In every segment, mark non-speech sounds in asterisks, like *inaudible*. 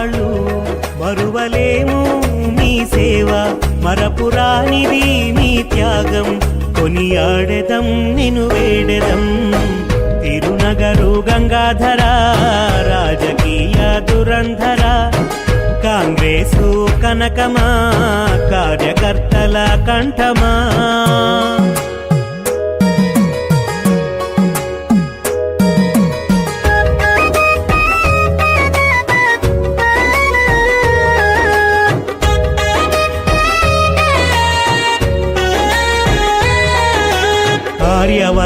వాళ్ళు మరువలేము మీ సేవ. మరపురానిది మీ త్యాగం. కొనియాడెదం నిను వేడెదం. తిరునగరు గంగాధర రాజకీయ దురంధర. కాంగ్రెసు కనకమా కార్యకర్తల కంఠమా.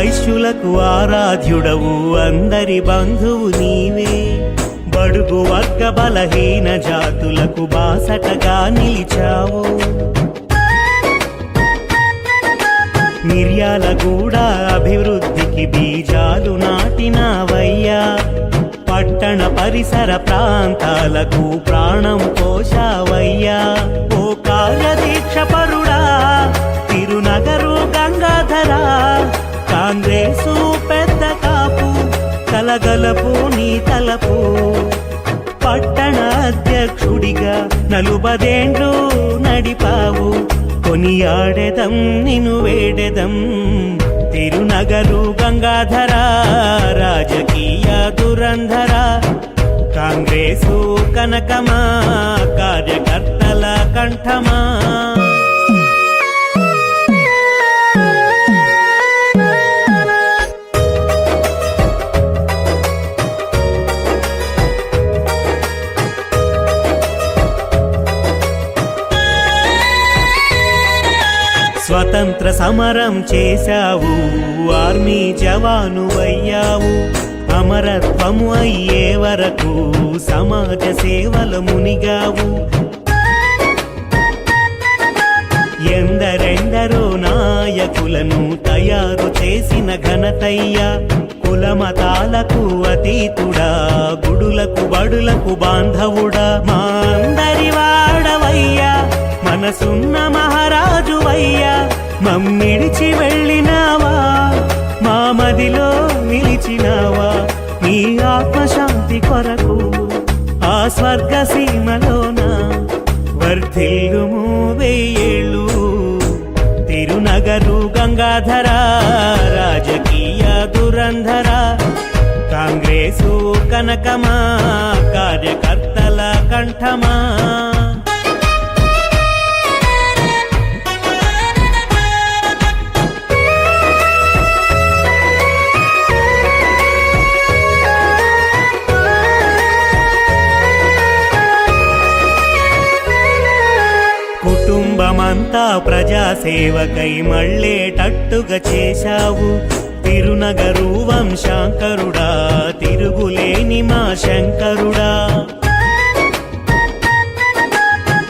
వైశ్యులకు ఆరాధ్యుడవు అందరి బంధువు నీవే. బడుగు వర్గ బలహీన జాతులకు బాసటగా నిలిచావు. మిర్యాలగూడ అభివృద్ధికి బీజాలు నాటినావయ్యా. పట్టణ పరిసర ప్రాంతాలకు ప్రాణం పోషావయ్యా కలగలపు నీ తలపు. పట్టణ అధ్యక్షుడిగా నలుబదేండ్లు నడిపావు. కొనియాడెదం నిను వేడెదం. తిరునగరు గంగాధర రాజకీయ దురంధర. కాంగ్రెసు కనకమా కార్యకర్తల కంఠమా. సమరం చేశావు. ఆర్మీ జవాను అయ్యావు అమరత్వము అయ్యే వరకు సమాజ సేవల మునిగావు. ఎందరెందరో నాయకులను తయారు చేసిన ఘనతయ్య కులమతాలకు అతీతుడా గుడులకు బడులకు బాంధవుడా. మా అందరి వాడవయ్యా మనసున్న మహారాజువయ్యా మమ్మిడిచి వెళ్ళినావా? మా మదిలో నిలిచినావా? నీ ఆత్మశాంతి కొరకు ఆ స్వర్గ సీమలోన వర్ధిల్లుము వెయ్యేళ్ళు. తిరునగరు గంగాధర రాజకీయ దురంధర కాంగ్రెసు కనకమా కార్యకర్తల కంఠమా? కుటుంబమంతా ప్రజాసేవకై మళ్ళేటట్టుగా చేశావు. తిరునగరు వంశాంకరుడా తిరుగులేని మా శంకరుడా.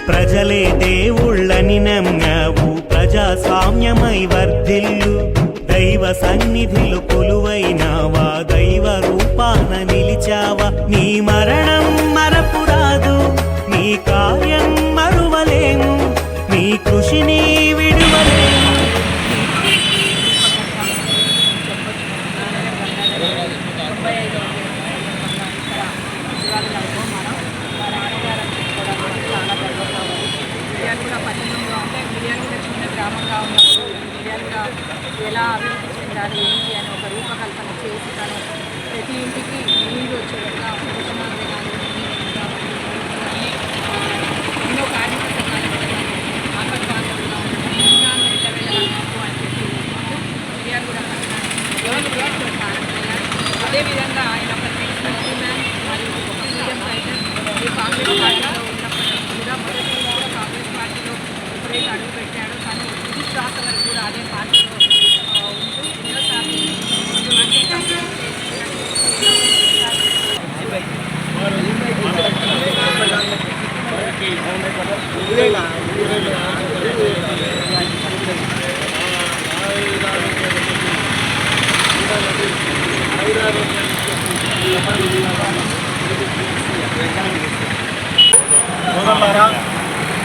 ప్రజలే దేవుళ్ళని నమ్మావు ప్రజాస్వామ్యమై వర్ధిల్లు. దైవ సన్నిధిలు కొలువైనావా దైవ రూపాన నిలిచావా నీ ఉన్నప్పుడు ఎలా అభివృద్ధి చెందాలి ఏంటి అని ఒక రూపకల్పన చేసి తను ప్రతి ఇంటికి నీళ్ళు వచ్చే విధంగా భోజనాలు కానీ ఎన్నో కార్మిక సంఘాలు ఆపద్బాంధవులుగా ఉన్న విజ్ఞానం ఎల్లవేళ అని చెప్పి మిర్యాలగూడ పట్టణాన్ని అదేవిధంగా ఆయన ఒక నెక్స్ట్ మ్యాన్ మరియు ఒక ఫ్రీడమ్ ఫైటర్ ఈ కాంగ్రెస్ పార్టీలో ఉన్నప్పటికీ కూడా మొదటి నుంచి కూడా కాంగ్రెస్ పార్టీలో ఎప్పుడైతే అడుగు పెట్టాడో తను తుది శ్వాస వరకు కూడా అదే పార్టీలో ఆ, ఉంటూ ఎన్నోసార్లు అంటే కంప్లైంట్ చేసి సోదరులారా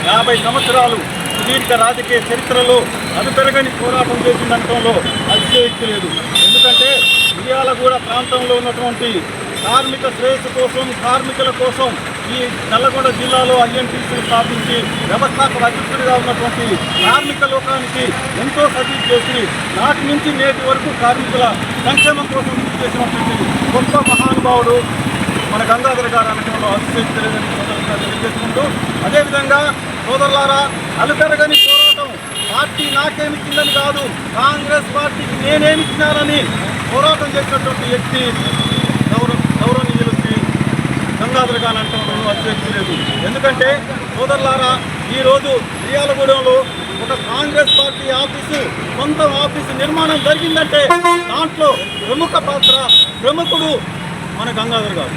యాభై సంవత్సరాలు సుదీర్ఘ రాజకీయ చరిత్రలో అదుపెరగని పోరాటం చేసిందనటంలో అతిశయోక్తి లేదు. ఎందుకంటే మిర్యాలగూడ ప్రాంతంలో ఉన్నటువంటి కార్మిక శ్రేయస్సు కోసం కార్మికుల కోసం ఈ నల్లగొండ జిల్లాలో ఐఎన్టీసీ స్థాపించి వ్యవస్థాపక అధ్యక్షుడిగా ఉన్నటువంటి కార్మిక లోకానికి ఎంతో సర్వీస్ చేసి నాటి నుంచి నేటి వరకు కార్మికుల సంక్షేమం కోసం చేసినటువంటి గొప్ప మహానుభావుడు మన గంగాధర్ గారు అనటంలో అతిశక్తి తెలియదని తెలియజేసుకుంటూ అదేవిధంగా సోదరులారా అలుపెరగని పోరాటం పార్టీ నాకేమిచ్చిందని కాదు కాంగ్రెస్ పార్టీకి నేనేమిచ్చినానని పోరాటం చేసినటువంటి వ్యక్తి గౌరవ గౌరవనీయులు శ్రీ గంగాధర్ గారు అంటే అభిషేక్ ఎందుకంటే సోదరులారా ఈరోజు మిర్యాలగూడెంలో ఒక కాంగ్రెస్ పార్టీ ఆఫీసు సొంత ఆఫీసు నిర్మాణం జరిగిందంటే దాంట్లో ప్రముఖ పాత్ర ప్రముఖుడు మన గంగాధర్ గారు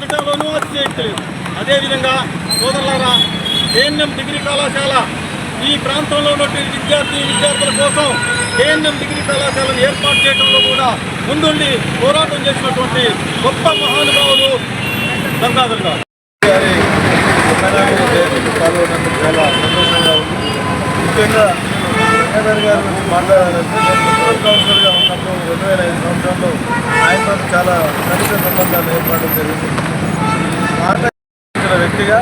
అనటంలోనూ అది చేయట్లేదు అదేవిధంగా సోదరులారా కేఎన్ఎం డిగ్రీ కళాశాల ఈ ప్రాంతంలో ఉన్నటువంటి విద్యార్థి విద్యార్థుల కోసం కేఎన్ఎం డిగ్రీ కళాశాలను ఏర్పాటు చేయడంలో కూడా ముందుండి పోరాటం చేసినటువంటి గొప్ప మహానుభావులు గంగాధర్ గారు. చాలా సంతోషంగా ఉంది. ముఖ్యంగా గంగాధర్ గారి గురించి మాట్లాడాలంటే నేను మున్సిపల్ కౌన్సిలర్గా ఉన్నప్పుడు రెండు వేల ఐదు సంవత్సరంలో ఆయనతో చాలా సన్నిహిత సంబంధాలు ఏర్పడడం జరిగింది. మాట్లాడిన వ్యక్తిగా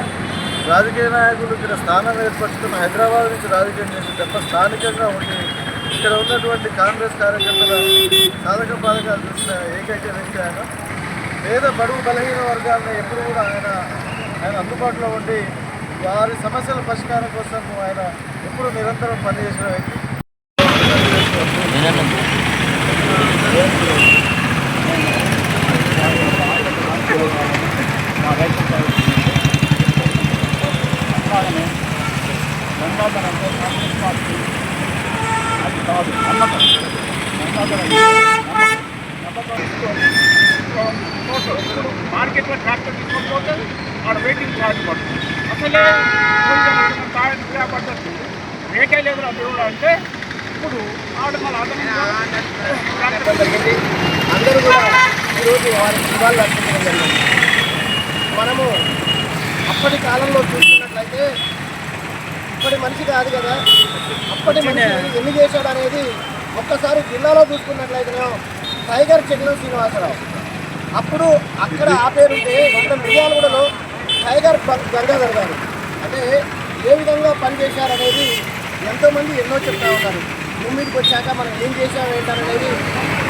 రాజకీయ నాయకులు ఇక్కడ స్థానం ఏర్పరచుకున్న హైదరాబాద్ నుంచి రాజకీయం చేసి తప్ప స్థానికంగా ఉండి ఇక్కడ ఉన్నటువంటి కాంగ్రెస్ కార్యకర్తల సాధక బాధకాలు చూసిన ఏకైక వ్యక్తి ఆయన. పేద బడుగు బలహీన వర్గాలను ఎప్పుడు కూడా ఆయన ఆయన అందుబాటులో ఉండి వారి సమస్యల పరిష్కారం కోసం ఆయన ఎప్పుడు నిరంతరం పనిచేసిన వ్యక్తి. మార్కెట్లో ట్రాక్టర్ తీసుకోకపోతే ఆడ వెయిటింగ్ ఛార్జ్ పడుతుంది అసలే క్రియా పద్ధతి రేటే లేదు నా దేవుడు అంటే జరిగింది. అందరూ కూడా *laughs* ఈరోజు వారి శుభాలు అర్పించడం జరిగింది. మనము అప్పటి కాలంలో చూసుకున్నట్లయితే ఇప్పటి మనిషి కాదు కదా. అప్పటి మనిషి ఎన్ని చేశాడు అనేది ఒక్కసారి జిల్లాలో చూసుకున్నట్లయితేనేమో టైగర్ చెట్ల శ్రీనివాసరావు. అప్పుడు అక్కడ ఆ పేరుంటే ఇక్కడ మిర్యాలగూడలో టైగర్ గంగాధర్ గారు. అంటే ఏ విధంగా పనిచేశారనేది ఎంతోమంది ఎన్నో చెప్తా ఉన్నారు. భూమికి వచ్చాక మనం ఏం చేసాం ఏంటనేది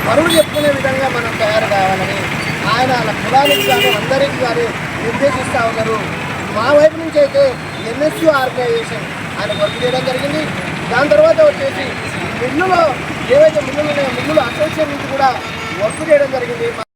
పరువులు చెప్పుకునే విధంగా మనం తయారు కావాలని ఆయన అలా కులానికి కానీ అందరికీ కానీ నిర్దేశిస్తూ ఉన్నారు. మా వైపు నుంచి అయితే ఎన్ఎస్యు ఆర్గనైజేషన్ ఆయన వర్క్ చేయడం జరిగింది. దాని తర్వాత వచ్చేసి మిల్లులో ఏవైతే మిల్లులు ఉన్నాయో మిల్లులు అసోసియేషన్ నుంచి కూడా వర్క్ చేయడం జరిగింది.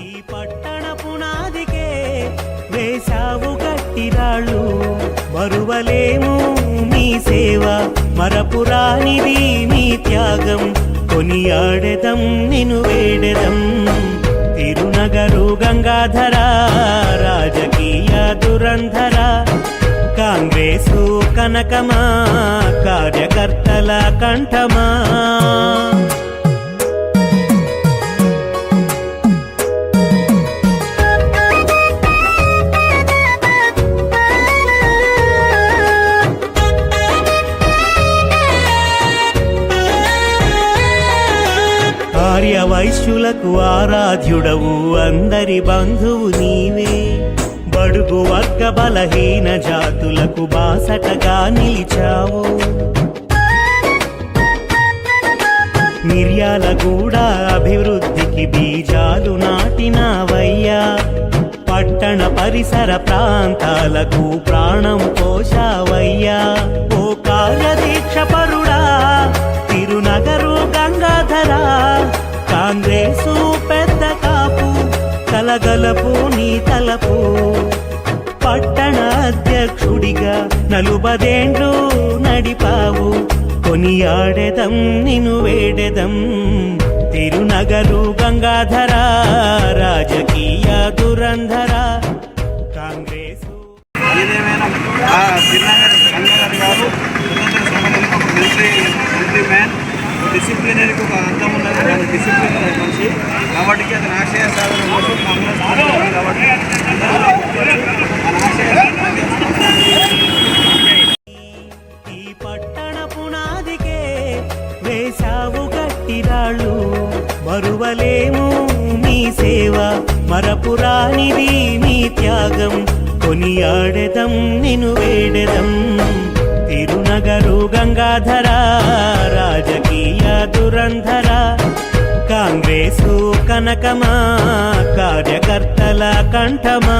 ఈ పట్టణ పునాదికే వేశావు గట్టిరాళ్ళు మరువలేము మీ సేవ మరపురానిది మీ త్యాగం. కొనియాడెదం నిను వేడెదం. తిరునగరు గంగాధర రాజకీయ దురంధర. కాంగ్రెసు కనకమా కార్యకర్తల కంఠమా. ఆర్య వైశ్యులకు ఆరాధ్యుడవు. అందరి బంధువు నీవే. బడుగు వర్గ బలహీన జాతులకు బాసటగా నిలిచావు. మిర్యాలగూడ అభివృద్ధికి బీజాలు నాటినావయ్యా. పట్టణ పరిసర ప్రాంతాలకు ప్రాణం పోషావయ్యా ఓ కార్యదీక్ష పరుడా. కాంగ్రెసు పెద్ద కాపు కలగలపు నీ తలపు. పట్టణ అధ్యక్షుడిగా నలుబదేండ్లు నడిపావు. కొనియాడెదం నిను వేడెదం. తిరునగరు గంగాధర రాజకీయ దురంధర. కాంగ్రెసు. ఏదేమైనా గారు స్వతంత్ర సమరంలో ఒక మిలిటరీ డిసిప్లినరీకి ఒక అర్థం ఉన్నది. ఆయన డిసిప్లిన్ మనిషి. కాబట్టి అతని ఆశయ సాధన కోసం కాంగ్రెస్ కాబట్టి ఈ పట్టణ పునాదికే వేశావు గట్టిరాళ్ళు మరువలేము మీ సేవ. మరపురానిది త్యాగం. కొనియాడెదం నిను వేడెదం. తిరునగరు గంగాధరా. దురంధర కాంగ్రెసు కనకమా కార్యకర్తల కంఠమా.